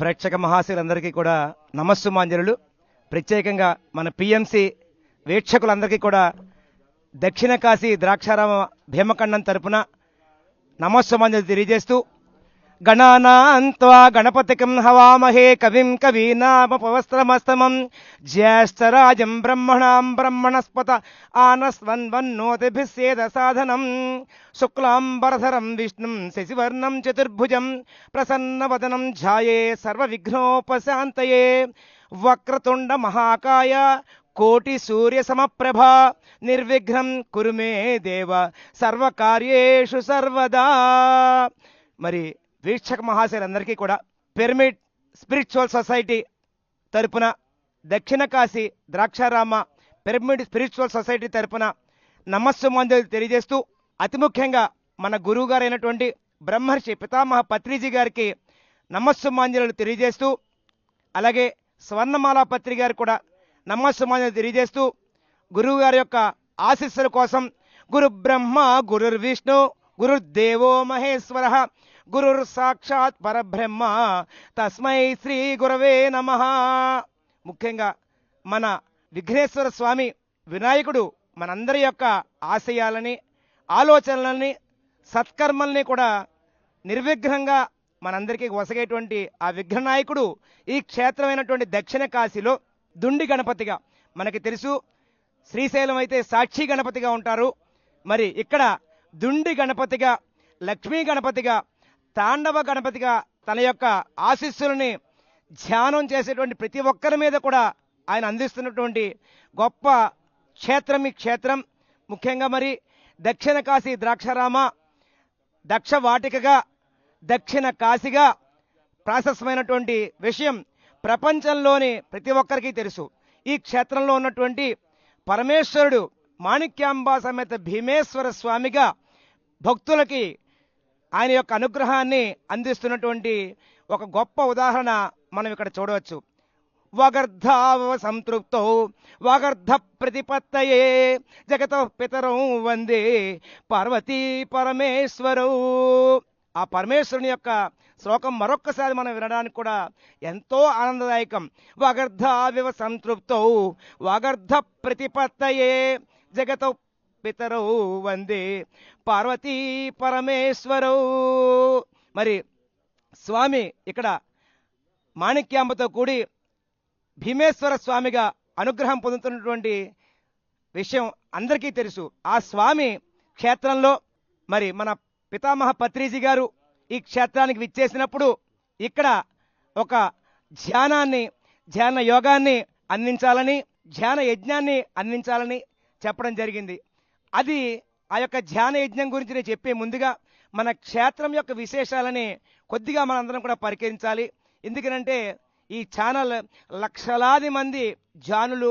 ప్రేక్షక మహాశయులందరికీ కూడా నమస్సుమాంజనులు. ప్రత్యేకంగా మన పిఎంసి వీక్షకులందరికీ కూడా దక్షిణ కాశీ ద్రాక్షారామ భీమఖండం తరపున నమస్సుమాంజలు తెలియజేస్తూ గణానాన్త్వా గణపతికం హవామహే కవిం కవీనామపవస్త్రమస్తమం. జ్యేష్ఠరాజం బ్రహ్మణాం బ్రహ్మణస్పత ఆనస్వన్వన్నోతిభిస్సేద సాధనం శుక్లాంబరధరం విష్ణుం శశివర్ణం చతుర్భుజం. ప్రసన్నవదనం ఝాయే సర్వవిఘ్నోపశాంతయే. వక్రతుండ మహాకాయ కోటి సూర్య సమప్రభ. నిర్విఘ్నం కురుమే దేవ. సర్వకార్యేషు సర్వదా. మరి వీక్షక మహాశయులందరికీ కూడా పిరమిడ్ స్పిరిచువల్ సొసైటీ తరపున Dakshina Kashi Draksharama pyramid spiritual society తరపున నమస్సుమందులు తెలియజేస్తూ అతి ముఖ్యంగా మన గురువుగారైనటువంటి బ్రహ్మర్షి పితామహ పత్రిజీ గారికి నమస్సుమాంజలు తెలియజేస్తూ అలాగే స్వర్ణమాల పత్రి గారు కూడా నమస్సుమాంజలు తెలియజేస్తూ గురువు గారి యొక్క ఆశీస్సుల కోసం గురు బ్రహ్మ గురుర్ విష్ణు గురుర్దేవో మహేశ్వర గురుర్ సాక్షాత్ పరబ్రహ్మ. తస్మై శ్రీ గురవే నమ. ముఖ్యంగా మన విఘ్నేశ్వర స్వామి వినాయకుడు మనందరి యొక్క ఆశయాలని ఆలోచనలని సత్కర్మల్ని కూడా నిర్విఘ్నంగా మనందరికీ వసగేటువంటి ఆ విఘ్ననాయకుడు ఈ క్షేత్రమైనటువంటి దక్షిణ కాశీలో దుండి గణపతిగా. మనకి తెలుసు శ్రీశైలం అయితే సాక్షి గణపతిగా ఉంటారు. మరి ఇక్కడ దుండి గణపతిగా లక్ష్మీ గణపతిగా తాండవ గణపతిగా తన యొక్క ఆశీస్సులని ధ్యానం చేసేటువంటి ప్రతి ఒక్కరి మీద కూడా ఆయన అందిస్తున్నటువంటి గొప్ప క్షేత్రం ఈ క్షేత్రం. ముఖ్యంగా మరి దక్షిణ కాశీ ద్రాక్షారామ దక్ష వాటికగా దక్షిణ కాశీగా ప్రాశస్మైనటువంటి విషయం ప్రపంచంలోని ప్రతి ఒక్కరికి తెలుసు. ఈ క్షేత్రంలో ఉన్నటువంటి పరమేశ్వరుడు మాణిక్యాంబా సమేత భీమేశ్వర స్వామిగా భక్తులకి ఆయన యొక్క అనుగ్రహాన్ని అందిస్తున్నటువంటి ఒక గొప్ప ఉదాహరణ మనం ఇక్కడ చూడవచ్చు. వగర్ధావ సంతృప్తో వగర్ధ ప్రతిపత్తయే జగత పితరం వందే పార్వతీ పరమేశ్వరు. ఆ పరమేశ్వరుని యొక్క శ్లోకం మరొక్కసారి మనం వినడానికి కూడా ఎంతో ఆనందదాయకం. వగర్ధావివ సంతృప్తో వగర్ధ ప్రతిపత్తయే జగత పితరౌ వందే పార్వతీ పరమేశ్వరౌ. మరి స్వామి ఇక్కడ మాణిక్యాంబతో కూడి భీమేశ్వర స్వామిగా అనుగ్రహం పొందుతున్నటువంటి విషయం అందరికీ తెలుసు. ఆ స్వామి క్షేత్రంలో మరి మన పితామహ పత్రిజీ గారు ఈ క్షేత్రానికి విచ్చేసినప్పుడు ఇక్కడ ఒక ధ్యానాన్ని ధ్యాన యోగాన్ని అందించాలని ధ్యాన యజ్ఞాన్ని అందించాలని చెప్పడం జరిగింది. అది ఆ యొక్క ధ్యాన యజ్ఞం గురించి నేను చెప్పే ముందుగా మన క్షేత్రం యొక్క విశేషాలని కొద్దిగా మనందరం కూడా పరికరించాలి ఎందుకనంటే ఈ ఛానల్ లక్షలాది మంది జానులు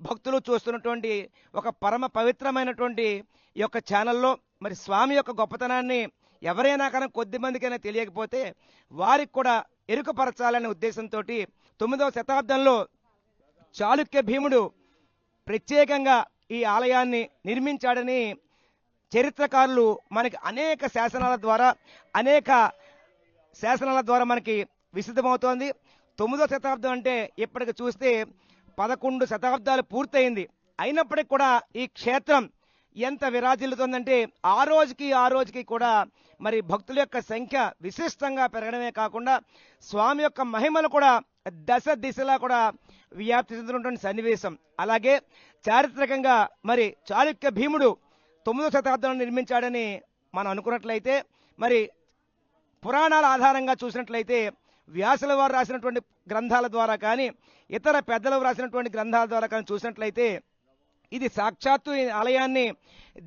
భక్తులు చూస్తున్నటువంటి ఒక పరమ పవిత్రమైనటువంటి ఈ యొక్క ఛానల్లో మరి స్వామి యొక్క గొప్పతనాన్ని ఎవరైనా కానీ కొద్ది మందికైనా తెలియకపోతే వారికి కూడా ఎరుకపరచాలనే ఉద్దేశంతో తొమ్మిదవ శతాబ్దంలో చాళుక్య భీముడు ప్రత్యేకంగా ఈ ఆలయాన్ని నిర్మించాడని చరిత్రకారులు మనకి అనేక శాసనాల ద్వారా అనేక శాసనాల ద్వారా మనకి విసిద్ధమవుతోంది తొమ్మిదో శతాబ్దం అంటే ఇప్పటికి చూస్తే పదకొండు శతాబ్దాలు పూర్తయింది. అయినప్పటికీ కూడా ఈ క్షేత్రం ఎంత విరాజిల్లుతోందంటే ఆ రోజుకి ఆ రోజుకి కూడా మరి భక్తుల యొక్క సంఖ్య విశిష్టంగా పెరగడమే కాకుండా స్వామి యొక్క మహిమలు కూడా దశ దిశలా కూడా వ్యాప్తి చెందుతున్నటువంటి సన్నివేశం. అలాగే చారిత్రకంగా మరి చాళుక్య భీముడు తొమ్మిదో శతాబ్దంలో నిర్మించాడని మనం అనుకున్నట్లయితే మరి పురాణాల ఆధారంగా చూసినట్లయితే వ్యాసుల వారు రాసినటువంటి గ్రంథాల ద్వారా కానీ ఇతర పెద్దలు రాసినటువంటి గ్రంథాల ద్వారా కానీ చూసినట్లయితే ఇది సాక్షాత్తు ఈ ఆలయాన్ని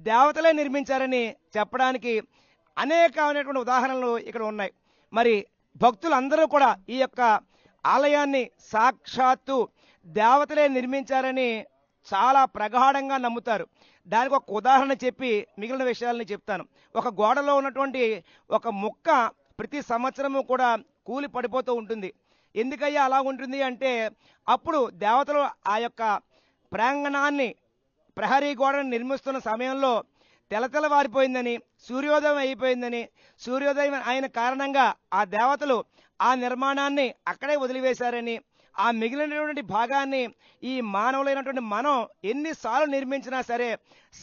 దేవతలే నిర్మించారని చెప్పడానికి అనేకమైనటువంటి ఉదాహరణలు ఇక్కడ ఉన్నాయి. మరి భక్తులందరూ కూడా ఈ యొక్క ఆలయాన్ని సాక్షాత్తు దేవతలే నిర్మించారని చాలా ప్రగాఢంగా నమ్ముతారు. దానికి ఒక ఉదాహరణ చెప్పి మిగిలిన విషయాలని చెప్తాను. ఒక గోడలో ఉన్నటువంటి ఒక ముక్క ప్రతి సంవత్సరము కూడా కూలి పడిపోతూ ఉంటుంది. ఎందుకయ్యా అలా ఉంటుంది అంటే అప్పుడు దేవతలు ఆ యొక్క ప్రాంగణాన్ని ప్రహరీ గోడను నిర్మిస్తున్న సమయంలో తెలతెలవారిపోయిందని సూర్యోదయం అయిపోయిందని సూర్యోదయం అయిన కారణంగా ఆ దేవతలు ఆ నిర్మాణాన్ని అక్కడే వదిలివేశారని ఆ మిగిలినటువంటి భాగాన్ని ఈ మానవులైనటువంటి మనం ఎన్నిసార్లు నిర్మించినా సరే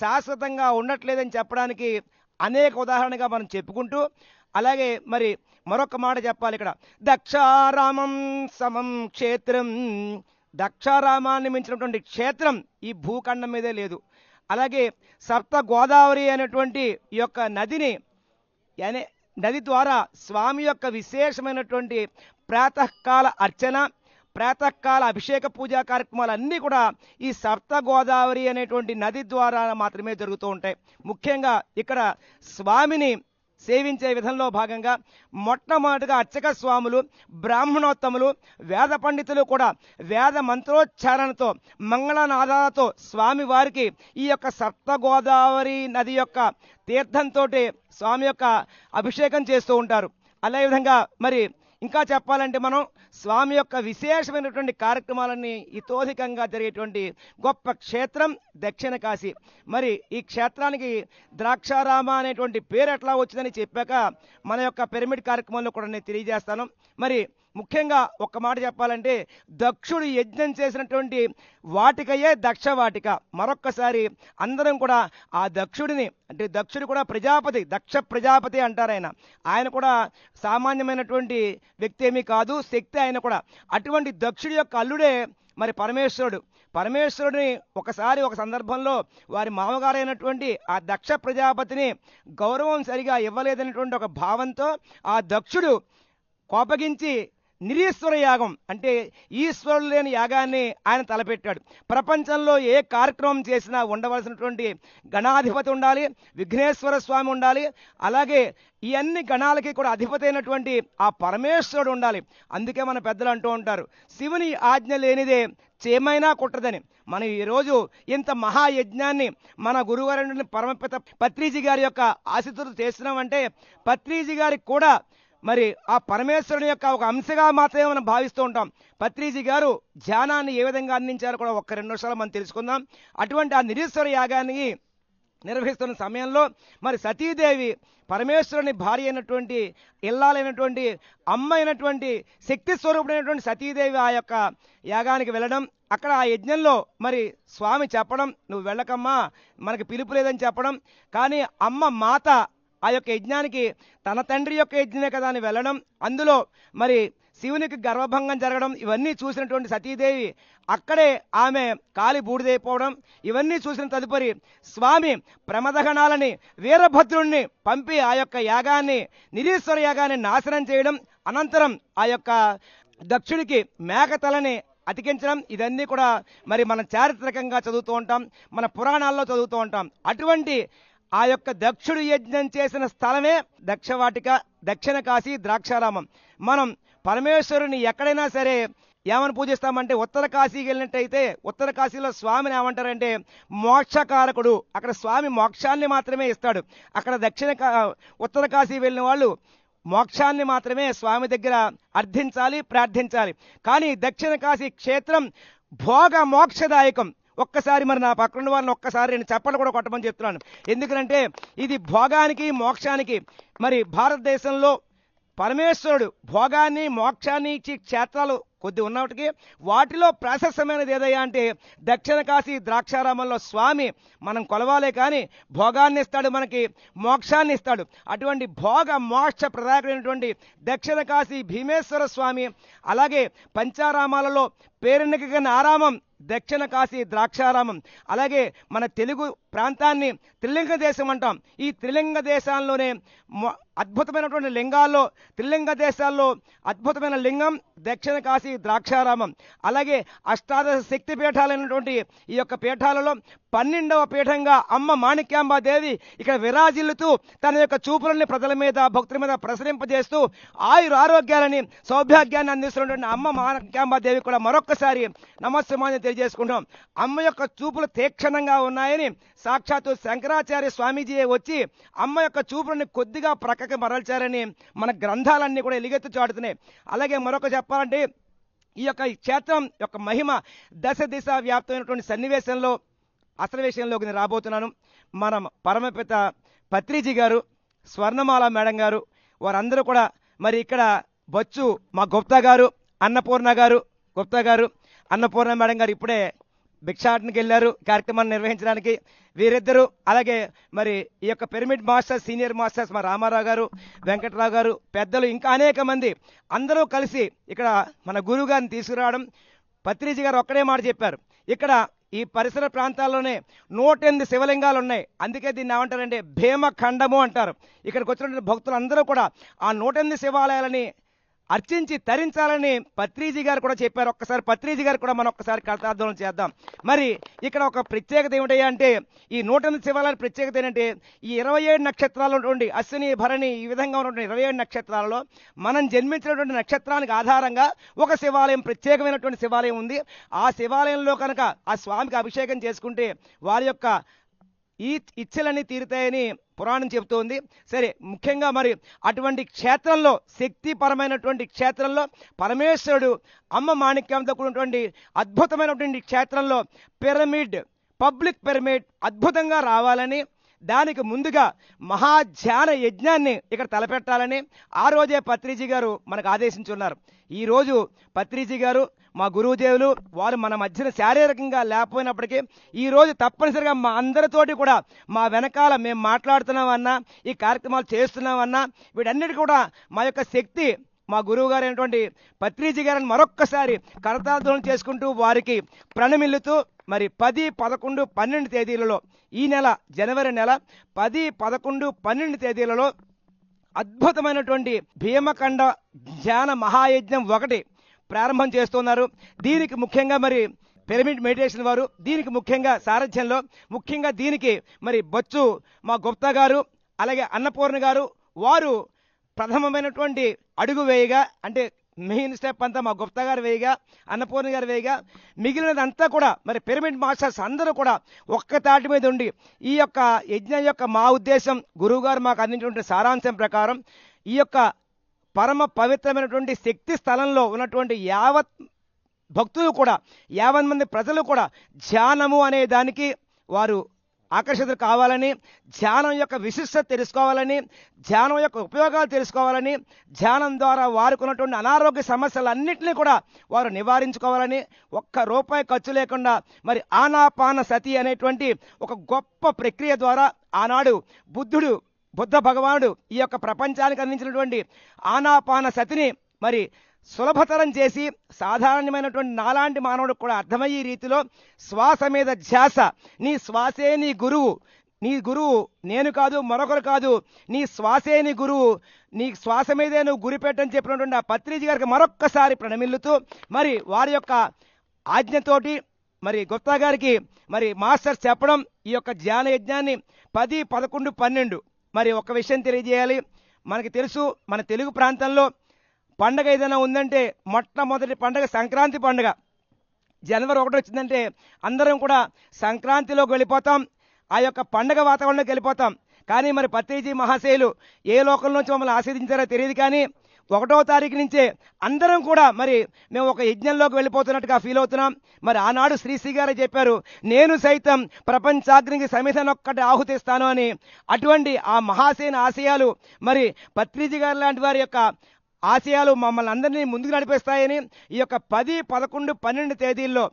శాశ్వతంగా ఉండట్లేదని చెప్పడానికి అనేక ఉదాహరణగా మనం చెప్పుకుంటూ అలాగే మరి మరొక మాట చెప్పాలి ఇక్కడ. దక్షారామం సమం క్షేత్రం. దక్షారామాన్ని మించినటువంటి క్షేత్రం ఈ భూఖండం మీదే లేదు. అలాగే సప్త గోదావరి అనేటువంటి ఈ యొక్క నదిని అనే నది ద్వారా స్వామి యొక్క విశేషమైనటువంటి ప్రాతకాల అర్చన ప్రాతకాల అభిషేక పూజా కార్యక్రమాలు అన్నీ కూడా ఈ సప్త గోదావరి అనేటువంటి నది ద్వారా మాత్రమే జరుగుతూ ఉంటాయి. ముఖ్యంగా ఇక్కడ స్వామిని సేవించే విధంలో భాగంగా మొట్టమొదటిగా అర్చక స్వాములు బ్రాహ్మణోత్తములు వేద పండితులు కూడా వేద మంత్రోచ్చారణతో మంగళనాదాలతో స్వామి వారికి ఈ యొక్క సప్త గోదావరి నది యొక్క తీర్థంతో స్వామి యొక్క అభిషేకం చేస్తూ ఉంటారు. అదేవిధంగా మరి ఇంకా చెప్పాలంటే మనం స్వామి యొక్క విశేషమైనటువంటి కార్యక్రమాలన్నీ ఇతోధికంగా జరిగేటువంటి గొప్ప క్షేత్రం దక్షిణ కాశీ. మరి ఈ క్షేత్రానికి ద్రాక్షారామ అనేటువంటి పేరు ఎట్లా వచ్చిందని చెప్పాక మన యొక్క పిరమిడ్ కార్యక్రమంలో కూడా నేను తెలియజేస్తాను. మరి ముఖ్యంగా ఒక్క మాట చెప్పాలంటే దక్షుడు యజ్ఞం చేసినటువంటి వాటికయే దక్ష వాటిక మరొక్కసారి అందరం కూడా ఆ దక్షుడిని అంటే దక్షుడు కూడా ప్రజాపతి దక్ష ప్రజాపతి అంటారు ఆయన. ఆయన కూడా సామాన్యమైనటువంటి వ్యక్తి ఏమీ కాదు శక్తి ఆయన కూడా. అటువంటి దక్షుడి యొక్క అల్లుడే మరి పరమేశ్వరుడు. పరమేశ్వరుడిని ఒకసారి ఒక సందర్భంలో వారి మామగారైనటువంటి ఆ దక్ష ప్రజాపతిని గౌరవం సరిగా ఇవ్వలేదనేటువంటి ఒక భావంతో ఆ దక్షుడు కోపగించి నిరీశ్వర యాగం. అంటే ఈశ్వరుడు లేని యాగాన్ని ఆయన తలపెట్టాడు. ప్రపంచంలో ఏ కార్యక్రమం చేసినా ఉండవలసినటువంటి గణాధిపతి ఉండాలి విఘ్నేశ్వర స్వామి ఉండాలి అలాగే ఈ అన్ని గణాలకి కూడా అధిపతి అయినటువంటి ఆ పరమేశ్వరుడు ఉండాలి. అందుకే మన పెద్దలు అంటూ ఉంటారు శివుని ఆజ్ఞ లేనిదే చేమైనా కుట్టదని. మనం ఈరోజు ఇంత మహాయజ్ఞాన్ని మన గురుగారు పరమపిత పత్రీజీ గారి యొక్క ఆశితులు చేస్తున్నామంటే పత్రీజీ గారికి కూడా మరి ఆ పరమేశ్వరుని యొక్క ఒక అంశగా మాత్రమే మనం భావిస్తూ ఉంటాం. పత్రిజీ గారు ధ్యానాన్ని ఏ విధంగా అందించారో కూడా ఒక్క రెండు నిమిషాలు మనం తెలుసుకుందాం. అటువంటి ఆ నిరీశ్వర యాగాన్ని నిర్వహిస్తున్న సమయంలో మరి సతీదేవి పరమేశ్వరుని భార్య అయినటువంటి ఇల్లాలైనటువంటి అమ్మ అయినటువంటి శక్తి స్వరూపుడైనటువంటి సతీదేవి ఆ యొక్క యాగానికి వెళ్ళడం అక్కడ ఆ యజ్ఞంలో మరి స్వామి చెప్పడం నువ్వు వెళ్ళకమ్మా మనకి పిలుపు లేదని చెప్పడం. కానీ అమ్మ మాత ఆ యొక్క యజ్ఞానికి తన తండ్రి యొక్క యజ్ఞమే కదా అని వెళ్ళడం అందులో మరి శివునికి గర్వభంగం జరగడం ఇవన్నీ చూసినటువంటి సతీదేవి అక్కడే ఆమె కాలి బూడిదైపోవడం ఇవన్నీ చూసిన తదుపరి స్వామి ప్రమదగణాలని వీరభద్రుణ్ణి పంపి ఆ యొక్క యాగాన్ని నిరీశ్వర యాగాన్ని నాశనం చేయడం అనంతరం ఆ యొక్క దక్షుడికి మేకతలని అతికించడం ఇదన్నీ కూడా మరి మనం చారిత్రకంగా చదువుతూ ఉంటాం మన పురాణాల్లో చదువుతూ ఉంటాం. అటువంటి ఆ యొక్క దక్షుడు యజ్ఞం చేసిన స్థలమే దక్షవాటిక దక్షిణ కాశీ ద్రాక్షారామం. మనం పరమేశ్వరుని ఎక్కడైనా సరే ఏమని పూజిస్తామంటే ఉత్తర కాశీకి వెళ్ళినట్టయితే ఉత్తర కాశీలో స్వామిని ఏమంటారంటే మోక్షకారకుడు. అక్కడ స్వామి మోక్షాన్ని మాత్రమే ఇస్తాడు. అక్కడ దక్షిణ కా ఉత్తర కాశీ వెళ్ళిన వాళ్ళు మోక్షాన్ని మాత్రమే స్వామి దగ్గర అర్థించాలి ప్రార్థించాలి. కానీ దక్షిణ కాశీ క్షేత్రం భోగ మోక్షదాయకం. ఒక్కసారి మరి నా పక్కన వాళ్ళని ఒక్కసారి నేను చెప్పలు కూడా కొట్టమని చెప్తున్నాను. ఎందుకంటే ఇది భోగానికి మోక్షానికి మరి భారతదేశంలో పరమేశ్వరుడు భోగాన్ని మోక్షాన్ని ఇచ్చి క్షేత్రాలు కొద్ది ఉన్నప్పటికీ వాటిలో ప్రశస్తమైనది ఏదయ్యా అంటే దక్షిణ కాశీ ద్రాక్షారామంలో స్వామి మనం కొలవాలే కానీ భోగాన్ని ఇస్తాడు మనకి మోక్షాన్ని ఇస్తాడు. అటువంటి భోగ మోక్ష ప్రదాయకుడైనటువంటి దక్షిణ కాశీ భీమేశ్వర స్వామి అలాగే పంచారామాలలో పేరెన్నికగిన ఆరామం దక్షిణ కాశీ ద్రాక్షారామం. అలాగే మన తెలుగు ప్రాంతాన్ని త్రిలింగ దేశం అంటాం. ఈ త్రిలింగ దేశాల్లోనే అద్భుతమైనటువంటి లింగాల్లో త్రిలింగ దేశాల్లో అద్భుతమైన లింగం దక్షిణ కాశీ ద్రాక్షారామం. అలాగే అష్టాదశ శక్తి పీఠాలైనటువంటి ఈ యొక్క పీఠాలలో పన్నెండవ పీఠంగా అమ్మ మాణిక్యాంబాదేవి ఇక్కడ విరాజిల్లుతూ తన యొక్క చూపులని ప్రజల మీద భక్తుల మీద ప్రసరింపజేస్తూ ఆయుర ఆరోగ్యాలని సౌభాగ్యాన్ని అందిస్తున్నటువంటి అమ్మ మాణిక్యాంబాదేవి కూడా మరొక్కసారి నమస్సమాన్ని తెలియజేసుకుంటాం అమ్మ యొక్క చూపులు తీక్షణంగా ఉన్నాయని సాక్షాత్తు శంకరాచార్య స్వామీజీ వచ్చి అమ్మ యొక్క చూపులను కొద్దిగా ప్రక్కకి మరల్చారని మన గ్రంథాలన్నీ కూడా ఎలుగెత్తు చాటుతున్నాయి. అలాగే మరొక చెప్పాలంటే ఈ యొక్క క్షేత్రం యొక్క మహిమ దశ దిశ వ్యాప్తమైనటువంటి సన్నివేశంలో అసలు విషయంలోకి నేను రాబోతున్నాను. మన పరమపిత పత్రిజీ గారు స్వర్ణమాల మేడం గారు వారందరూ కూడా మరి ఇక్కడ బొచ్చు మా గుప్తా గారు అన్నపూర్ణ గారు గుప్తా గారు అన్నపూర్ణ మేడం గారు ఇప్పుడే భిక్షాటనకి వెళ్ళారు కార్యక్రమాన్ని నిర్వహించడానికి వీరిద్దరూ అలాగే మరి ఈ యొక్క పిరమిడ్ మాస్టర్స్ సీనియర్ మాస్టర్స్ మా రామారావు గారు వెంకట్రావు గారు పెద్దలు ఇంకా అనేక మంది అందరూ కలిసి ఇక్కడ మన గురువు గారిని తీసుకురావడం పత్రిజీ గారు ఒక్కడే మాట చెప్పారు. ఇక్కడ ఈ పరిసర ప్రాంతాల్లోనే నూట ఎనిమిది శివలింగాలు ఉన్నాయి అందుకే దీన్ని ఏమంటారంటే భీమఖండము అంటారు. ఇక్కడికి వచ్చినటువంటి భక్తులు అందరూ కూడా ఆ నూట ఎనిమిది శివాలయాలని అర్చించి తరించాలని పత్రిజీ గారు కూడా చెప్పారు. ఒక్కసారి పత్రిజీ గారు కూడా మనం ఒక్కసారి కర్తార్థం చేద్దాం. మరి ఇక్కడ ఒక ప్రత్యేకత ఏమిటయ్యా అంటే ఈ నూటన ఎనిమిది శివాలయాల ప్రత్యేకత ఏంటంటే ఈ ఇరవై ఏడు నక్షత్రాలు ఉన్నటువంటి అశ్విని భరణి ఈ విధంగా ఉన్నటువంటి ఇరవై ఏడు నక్షత్రాలలో మనం జన్మించినటువంటి నక్షత్రానికి ఆధారంగా ఒక శివాలయం ప్రత్యేకమైనటువంటి శివాలయం ఉంది. ఆ శివాలయంలో కనుక ఆ స్వామికి అభిషేకం చేసుకుంటే వారి యొక్క ఈ ఇచ్చలన్నీ తీరుతాయని పురాణం చెబుతోంది. సరే ముఖ్యంగా మరి అటువంటి క్షేత్రంలో శక్తిపరమైనటువంటి క్షేత్రంలో పరమేశ్వరుడు అమ్మ మాణిక్యంతో కూడినటువంటి అద్భుతమైనటువంటి క్షేత్రంలో పిరమిడ్ పబ్లిక్ పిరమిడ్ అద్భుతంగా రావాలని దానికి ముందుగా మహాధ్యాన యజ్ఞాన్ని ఇక్కడ తలపెట్టాలని ఆ రోజే పత్రిజీ గారు మనకు ఆదేశించున్నారు. ఈరోజు పత్రిజీ గారు మా గురువుదేవులు వారు మన మధ్యన శారీరకంగా లేకపోయినప్పటికీ ఈరోజు తప్పనిసరిగా మా అందరితోటి కూడా మా వెనకాల మేము మాట్లాడుతున్నామన్నా ఈ కార్యక్రమాలు చేస్తున్నామన్నా వీటన్నిటి కూడా మా యొక్క శక్తి మా గురువు గారు అయినటువంటి పత్రిజీ గారిని మరొక్కసారి కరతార్థం చేసుకుంటూ వారికి ప్రణమిల్లుతూ మరి పది పదకొండు పన్నెండు తేదీలలో ఈ నెల జనవరి నెల పది పదకొండు పన్నెండు తేదీలలో అద్భుతమైనటువంటి భీమకండ ధ్యాన మహాయజ్ఞం ఒకటి ప్రారంభం చేస్తున్నారు. దీనికి ముఖ్యంగా మరి పిరమిడ్ మెడిటేషన్ వారు దీనికి ముఖ్యంగా సారథ్యంలో ముఖ్యంగా దీనికి మరి బొచ్చు మా గుప్తా గారు అలాగే అన్నపూర్ణ గారు వారు ప్రథమమైనటువంటి అడుగు వేయగా అంటే మెయిన్ స్టెప్ అంతా మా గుప్తా గారు వేయగా అన్నపూర్ణ గారు వేయగా మిగిలినదంతా కూడా మరి పిరమిడ్ మాస్టర్స్ అందరూ కూడా ఒక్క తాటి మీద ఉండి ఈ యొక్క యజ్ఞం యొక్క మా ఉద్దేశం గురువు గారు మాకు అందించినటువంటి సారాంశం ప్రకారం ఈ యొక్క పరమ పవిత్రమైనటువంటి శక్తి స్థలంలో ఉన్నటువంటి యావత్ భక్తులు కూడా యావన్ మంది ప్రజలు కూడా ధ్యానము అనే దానికి వారు ఆకర్షితులు కావాలని ధ్యానం యొక్క విశిష్టత తెలుసుకోవాలని ధ్యానం యొక్క ఉపయోగాలు తెలుసుకోవాలని ధ్యానం ద్వారా వారుకున్నటువంటి అనారోగ్య సమస్యలన్నింటినీ కూడా వారు నివారించుకోవాలని ఒక్క రూపాయి ఖర్చు లేకుండా మరి ఆనాపాన సతి అనేటువంటి ఒక గొప్ప ప్రక్రియ ద్వారా ఆనాడు బుద్ధుడు బుద్ధ భగవానుడు ఈ యొక్క ప్రపంచానికి అందించినటువంటి ఆనాపాన సతిని మరి సులభతరం చేసి సాధారణమైనటువంటి నాలాంటి మానవుడికి కూడా అర్థమయ్యే రీతిలో శ్వాస మీద ధ్యాస. నీ శ్వాసే నీ గురువు. నీ గురువు నేను కాదు మరొకరు కాదు. నీ శ్వాసే నీ గురువు. నీ శ్వాస మీదే నువ్వు గురి పెట్టని చెప్పినటువంటి ఆ పత్రిజీ గారికి మరొక్కసారి ప్రణమిల్లుతూ మరి వారి యొక్క ఆజ్ఞతోటి మరి గుప్తా గారికి మరి మాస్టర్ చెప్పడం ఈ యొక్క ధ్యాన యజ్ఞాన్ని పది పదకొండు పన్నెండు మరి ఒక విషయం తెలియజేయాలి. మనకి తెలుసు మన తెలుగు ప్రాంతంలో పండగ ఏదైనా ఉందంటే మొట్టమొదటి పండగ సంక్రాంతి పండగ. జనవరి ఒకటి వచ్చిందంటే అందరం కూడా సంక్రాంతిలోకి వెళ్ళిపోతాం ఆ యొక్క పండగ వాతావరణంలోకి వెళ్ళిపోతాం. కానీ మరి పత్రిజీ మహాశయులు ఏ లోకం నుంచి మమ్మల్ని ఆస్వాదించారో తెలియదు కానీ ఒకటో తారీఖు నుంచే అందరం కూడా మరి మేము ఒక యజ్ఞంలోకి వెళ్ళిపోతున్నట్టుగా ఫీల్ అవుతున్నాం. మరి ఆనాడు శ్రీశ్రీ గారే చెప్పారు నేను సైతం ప్రపంచాగ్నికి సమిధనొక్కటి ఆహుతిస్తాను అని. అటువంటి ఆ మహాసేన ఆశయాలు మరి పత్రిజీ గారు లాంటి వారి యొక్క ఆశయాలు మమ్మల్ని అందరినీ ముందుకు నడిపిస్తాయని ఈ యొక్క పది పదకొండు పన్నెండు తేదీల్లో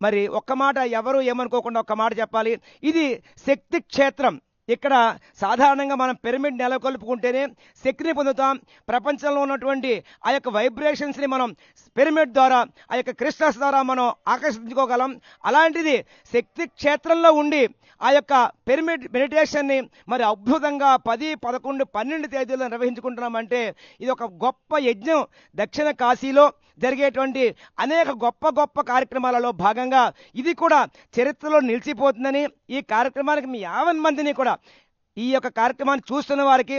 మరి ఒక్క మాట ఎవరు ఏమనుకోకుండా ఒక్క మాట చెప్పాలి. ఇది శక్తి క్షేత్రం. ఇక్కడ సాధారణంగా మనం పిరమిడ్ నెలకొల్పుకుంటేనే శక్తిని పొందుతాం. ప్రపంచంలో ఉన్నటువంటి ఆ యొక్క వైబ్రేషన్స్ని మనం పిరమిడ్ ద్వారా ఆ యొక్క క్రిస్టల్స్ ద్వారా మనం ఆకర్షించుకోగలం. అలాంటిది శక్తి క్షేత్రంలో ఉండి ఆ యొక్క పిరమిడ్ మెడిటేషన్ని మరి అద్భుతంగా పది పదకొండు పన్నెండు తేదీల్లో నిర్వహించుకుంటున్నామంటే ఇది ఒక గొప్ప యజ్ఞం. దక్షిణ కాశీలో జరిగేటువంటి అనేక గొప్ప గొప్ప కార్యక్రమాలలో భాగంగా ఇది కూడా చరిత్రలో నిలిచిపోతుందని ఈ కార్యక్రమానికి మీ యావన్ మందిని కూడా ఈ యొక్క కార్యక్రమాన్ని చూస్తున్న వారికి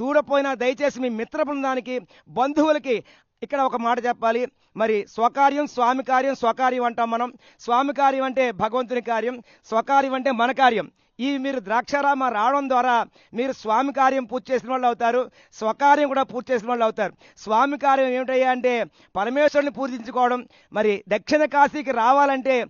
చూడపోయినా దయచేసి మీ మిత్ర బృందానికి బంధువులకి ఇక్కడ ఒక మాట చెప్పాలి. మరి స్వకార్యం స్వామి కార్యం స్వకార్యం అంటాం మనం. స్వామి కార్యం అంటే భగవంతుని కార్యం స్వకార్యం అంటే మన కార్యం. ఈ మీరు ద్రాక్షారామ రావడం ద్వారా మీరు స్వామి కార్యం పూర్తి చేసిన వాళ్ళు అవుతారు స్వకార్యం కూడా పూర్తి చేసిన వాళ్ళు అవుతారు. స్వామి కార్యం ఏమిటయ్యా అంటే పరమేశ్వరుని పూజించుకోవడం. మరి దక్షిణ కాశీకి రావాలంటే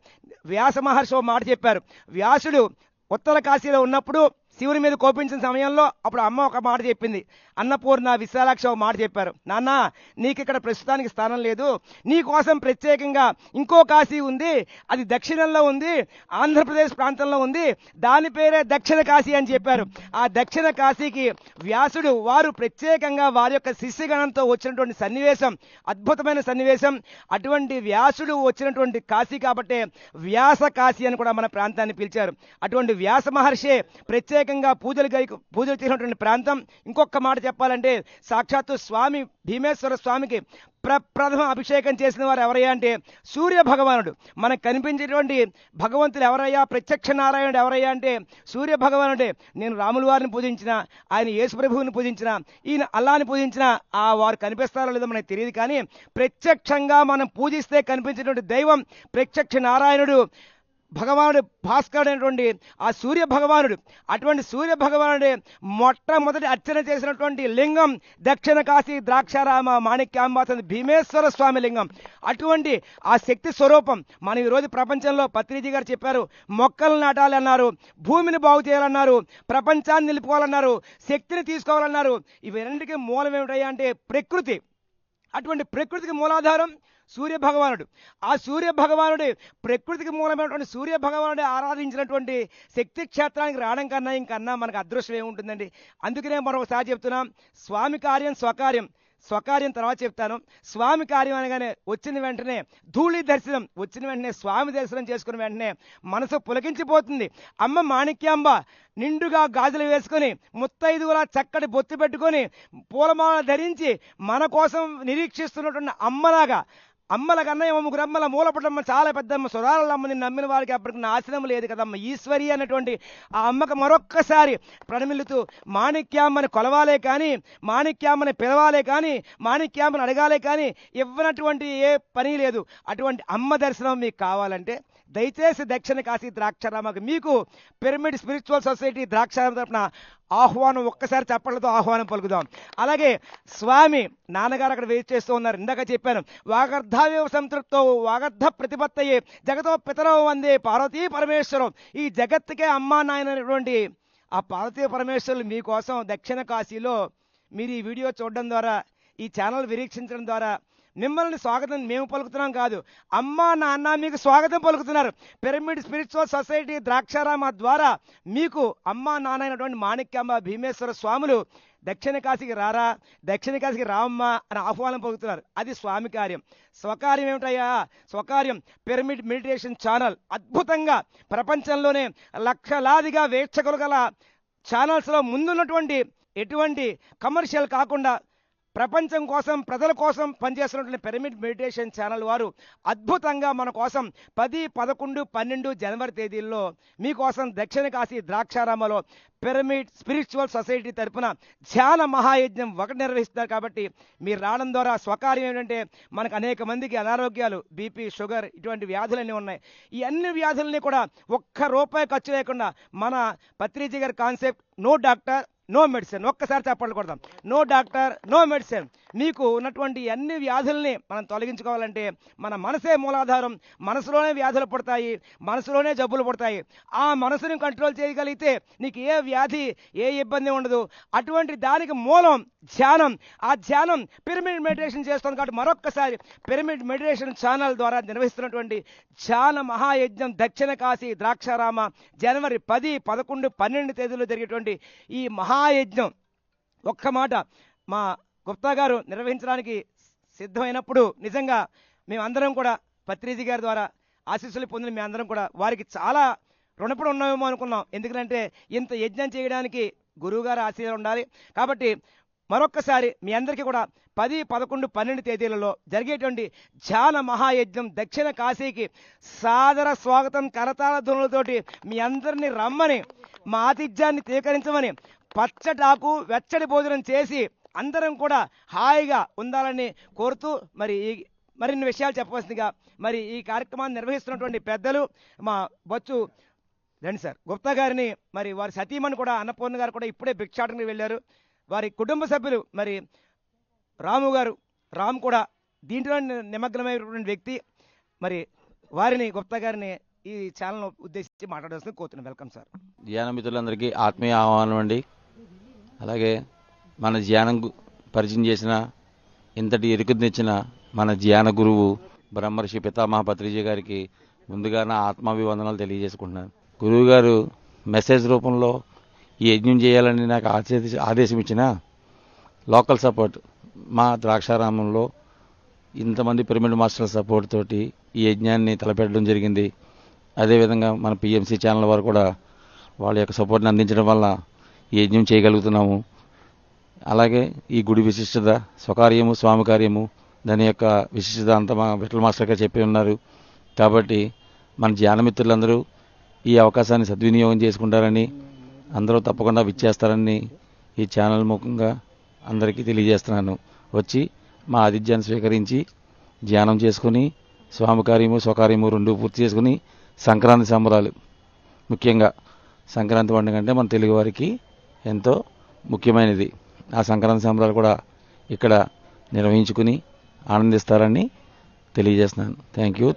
వ్యాస మహర్షి మాట చెప్పారు. వ్యాసుడు ఉత్తర కాశీలో ఉన్నప్పుడు శివుని మీద కోపించిన సమయంలో అప్పుడు అమ్మ ఒక మాట చెప్పింది. అన్నపూర్ణ విశాలాక్ష ఒక మాట చెప్పారు. నాన్న నీకు ఇక్కడ ప్రస్తుతానికి స్థానం లేదు. నీకోసం ప్రత్యేకంగా ఇంకో కాశీ ఉంది. అది దక్షిణంలో ఉంది. ఆంధ్రప్రదేశ్ ప్రాంతంలో ఉంది. దాని పేరే దక్షిణ కాశీ అని చెప్పారు. ఆ దక్షిణ కాశీకి వ్యాసుడు వారు ప్రత్యేకంగా వారి యొక్క శిష్యగణంతో వచ్చినటువంటి సన్నివేశం అద్భుతమైన సన్నివేశం. అటువంటి వ్యాసుడు వచ్చినటువంటి కాశీ కాబట్టే వ్యాస కాశీ అని కూడా మన ప్రాంతాన్ని పిలిచారు. అటువంటి వ్యాస మహర్షి ప్రత్యేకంగా పూజలు పూజలు చేసినటువంటి ప్రాంతం. ఇంకొక మాట చెప్పాలంటే సాక్షాత్తు స్వామి భీమేశ్వర స్వామికి ప్రప్రథమ అభిషేకం చేసిన వారు ఎవరయ్యా అంటే సూర్య భగవానుడు మనకు కనిపించేటువంటి భగవంతుడు ఎవరయ్యా? ప్రత్యక్ష నారాయణుడు ఎవరయ్యా అంటే సూర్య భగవానుడే నేను రాముల వారిని పూజించిన ఆయన యేసుప్రభువుని పూజించిన ఈయన అల్లాని పూజించిన ఆ వారు కనిపిస్తారో లేదో మనకు తెలియదు కానీ ప్రత్యక్షంగా మనం పూజిస్తే కనిపించేటువంటి దైవం ప్రత్యక్ష నారాయణుడు భగవానుడు భాస్కర్ అనేటువంటి ఆ సూర్య భగవానుడు అటువంటి సూర్య భగవానుడే మొట్టమొదటి అర్చన చేసినటువంటి లింగం దక్షిణ కాశీ ద్రాక్షారామ మాణిక్యాంబాసన భీమేశ్వర స్వామి లింగం. అటువంటి ఆ శక్తి స్వరూపం మనం ఈరోజు ప్రపంచంలో పత్రిజీ గారు చెప్పారు మొక్కలు నాటాలి అన్నారు భూమిని బాగు చేయాలన్నారు ప్రపంచాన్ని నిలుపుకోవాలన్నారు శక్తిని తీసుకోవాలన్నారు. ఇవి రెండింటికి మూలం ఏమిటయ్యా అంటే ప్రకృతి. అటువంటి ప్రకృతికి మూలాధారం సూర్య భగవానుడు ఆ సూర్య భగవానుడి ప్రకృతికి మూలమైనటువంటి సూర్యభగవానుడు ఆరాధించినటువంటి శక్తి క్షేత్రానికి రావడం కన్నా ఇంకన్నా మనకు అదృష్టం ఏముంటుందండి? అందుకనే మరొకసారి చెప్తున్నాం స్వామి కార్యం స్వకార్యం. స్వకార్యం తర్వాత చెప్తాను. స్వామి కార్యం అనగానే వచ్చిన వెంటనే ధూళి దర్శనం వచ్చిన వెంటనే స్వామి దర్శనం చేసుకున్న వెంటనే మనసు పులకించిపోతుంది. అమ్మ మాణిక్యాంబ నిండుగా గాజులు వేసుకొని ముత్తైదుగులా చక్కటి బొత్తి పెట్టుకొని పూలమాల ధరించి మన కోసం నిరీక్షిస్తున్నటువంటి అమ్మలాగా అమ్మల కన్నయ్య ముగ్గురు అమ్మల మూలపటమ్మ చాలా పెద్దమ్మ. సుధారలమ్మని నమ్మిన వారికి అప్పటికి నాశనం లేదు కదమ్మ. ఈశ్వరి అన్నటువంటి ఆ అమ్మకు మరొక్కసారి ప్రణమిల్లుతూ మాణిక్యామ్మని కొలవాలే కానీ మాణిక్యామ్మని పిలవాలే కానీ మాణిక్యామ్మని అడగాలే కానీ ఇవ్వనటువంటి ఏ పని లేదు. అటువంటి అమ్మ దర్శనం మీకు కావాలంటే దయచేసి దక్షిణ కాశీ ద్రాక్షారామకు మీకు పిరమిడ్ స్పిరిచువల్ సొసైటీ ద్రాక్షారామ తరపున ఆహ్వానం ఒక్కసారి చప్పట్లతో ఆహ్వానం పలుకుదాం. అలాగే స్వామి నాన్నగారు అక్కడ వెయిట్ చేస్తూ ఉన్నారు. ఇందాక చెప్పాను వాగర్ధావ్య సంతృప్తో వాగర్ధ ప్రతిపత్తయే జగతో పితరో వందే పార్వతీ పరమేశ్వరం. ఈ జగత్తుకే అమ్మా నాయనటువంటి ఆ పార్వతీ పరమేశ్వరులు మీకోసం దక్షిణ కాశీలో మీరు ఈ వీడియో చూడడం ద్వారా ఈ ఛానల్ వీక్షించడం ద్వారా మిమ్మల్ని స్వాగతం మేము పలుకుతున్నాం కాదు. అమ్మ నాన్న మీకు స్వాగతం పలుకుతున్నారు. పిరమిడ్ స్పిరిచువల్ సొసైటీ ద్రాక్షారామ ద్వారా మీకు అమ్మ నాన్న అయినటువంటి మాణిక్యమ్మ భీమేశ్వర స్వాములు దక్షిణ కాశీకి రారా దక్షిణ కాశీకి రావమ్మా అని ఆహ్వానం పలుకుతున్నారు. అది స్వామి కార్యం. స్వకార్యం ఏమిటయ్యా? స్వకార్యం పిరమిడ్ మెడిటేషన్ ఛానల్ అద్భుతంగా ప్రపంచంలోనే లక్షలాదిగా వేక్షకులు గల ఛానల్స్లో ముందున్నటువంటి ఎటువంటి కమర్షియల్ కాకుండా ప్రపంచం కోసం ప్రజల కోసం పనిచేస్తున్నటువంటి పిరమిడ్ మెడిటేషన్ ఛానల్ వారు అద్భుతంగా మన కోసం పది పదకొండు పన్నెండు జనవరి తేదీల్లో మీకోసం దక్షిణ కాశీ ద్రాక్షారామలో పిరమిడ్ స్పిరిచువల్ సొసైటీ తరపున ధ్యాన మహాయజ్ఞం ఒకటి నిర్వహిస్తున్నారు కాబట్టి మీరు రావడం ద్వారా స్వకార్యం ఏంటంటే మనకు అనేక మందికి అనారోగ్యాలు బీపీ షుగర్ ఇటువంటి వ్యాధులన్నీ ఉన్నాయి. ఈ అన్ని వ్యాధుల్ని కూడా ఒక్క రూపాయి ఖర్చు లేకుండా మన Patriji garu concept no doctor no medicine ఒక్కసారి చెప్పండి కొడదాం. నో డాక్టర్ నో మెడిసిన్ మీకు ఉన్నటువంటి అన్ని వ్యాధుల్ని మనం తొలగించుకోవాలంటే మన మనసే మూలాధారం. మనసులోనే వ్యాధులు పడతాయి. మనసులోనే జబ్బులు పుడతాయి. ఆ మనసుని కంట్రోల్ చేయగలిగితే నీకు ఏ వ్యాధి ఏ ఇబ్బంది ఉండదు. అటువంటి దానికి మూలం ధ్యానం. ఆ ధ్యానం పిరమిడ్ మెడిటేషన్ చేస్తుంది కాబట్టి మరొక్కసారి పిరమిడ్ మెడిటేషన్ ఛానల్ ద్వారా నిర్వహిస్తున్నటువంటి ధ్యాన మహాయజ్ఞం దక్షిణ కాశీ ద్రాక్షారామ జనవరి పది పదకొండు పన్నెండు తేదీలో జరిగేటువంటి ఈ మహా మహాయజ్ఞం ఒక్క మాట. మా గుప్తా గారు నిర్వహించడానికి సిద్ధమైనప్పుడు నిజంగా మేమందరం కూడా పత్రిజీ గారి ద్వారా ఆశీస్సులు పొందిన మీ అందరం కూడా వారికి చాలా రుణపడి ఉన్నామేమో అనుకున్నాం. ఎందుకంటే ఇంత యజ్ఞం చేయడానికి గురువుగారు ఆశీర్వాదం ఉండాలి. కాబట్టి మరొక్కసారి మీ అందరికీ కూడా పది పదకొండు పన్నెండు తేదీలలో జరిగేటువంటి ధ్యాన మహాయజ్ఞం దక్షిణ కాశీకి సాదర స్వాగతం కరతాళ ధ్వనులతోటి మీ అందరినీ రమ్మని మా ఆతిథ్యాన్ని తీకరించమని పచ్చటాకు వెచ్చడి భోజనం చేసి అందరం కూడా హాయిగా ఉండాలని కోరుతూ మరి ఈ మరిన్ని విషయాలు చెప్పవలసిందిగా మరి ఈ కార్యక్రమాన్ని నిర్వహిస్తున్నటువంటి పెద్దలు మా బొచ్చు రండి సార్. గుప్తా గారిని మరి వారి సతీమణి కూడా అన్నపూర్ణ గారు కూడా ఇప్పుడే భిక్షాటనకి వెళ్ళారు. వారి కుటుంబ సభ్యులు మరి రాము గారు రామ్ కూడా దీంట్లో నిమగ్నమైనటువంటి వ్యక్తి. మరి వారిని గుప్తా గారిని ఈ ఛానల్ ఉద్దేశించి మాట్లాడాల్సింది కోరుతున్నాను వెల్కమ్ సార్. ధ్యాన మిత్రులందరికీ ఆత్మీయ ఆహ్వానం అండి. అలాగే మన ధ్యానం పరిచయం చేసిన ఇంతటి ఎరుకునిచ్చిన మన ధ్యాన గురువు బ్రహ్మర్షి పితామహ పత్రిజీ గారికి ముందుగా నా ఆత్మాభివందనాలు తెలియజేసుకుంటున్నాను. గురువు గారు మెసేజ్ రూపంలో ఈ యజ్ఞం చేయాలని నాకు ఆదేశ ఆదేశం ఇచ్చిన లోకల్ సపోర్ట్ మా ద్రాక్షారామంలో ఇంతమంది పిరమిడ్ మాస్టర్ల సపోర్ట్ తోటి ఈ యజ్ఞాన్ని తలపెట్టడం జరిగింది. అదేవిధంగా మన పిఎంసి ఛానల్ వారు కూడా వాళ్ళ యొక్క సపోర్ట్ని అందించడం వల్ల యజ్ఞం చేయగలుగుతున్నాము. అలాగే ఈ గుడి విశిష్టత స్వకార్యము స్వామి కార్యము దాని యొక్క విశిష్టత అంతా మా విఠల మాస్టర్ గారు చెప్పి ఉన్నారు. కాబట్టి మన ధ్యానమిత్రులందరూ ఈ అవకాశాన్ని సద్వినియోగం చేసుకుంటారని అందరూ తప్పకుండా విచ్చేస్తారని ఈ ఛానల్ ముఖంగా అందరికీ తెలియజేస్తున్నాను. వచ్చి మా ఆతిథ్యాన్ని స్వీకరించి ధ్యానం చేసుకుని స్వామి కార్యము స్వకార్యము రెండు పూర్తి చేసుకుని సంక్రాంతి సంబరాలు. ముఖ్యంగా సంక్రాంతి పండుగ అంటే మన తెలుగువారికి ఎంతో ముఖ్యమైనది. ఆ సంక్రాంతి సంబరాలు కూడా ఇక్కడ నిర్వహించుకుని ఆనందిస్తారని తెలియజేస్తున్నాను. Thank you.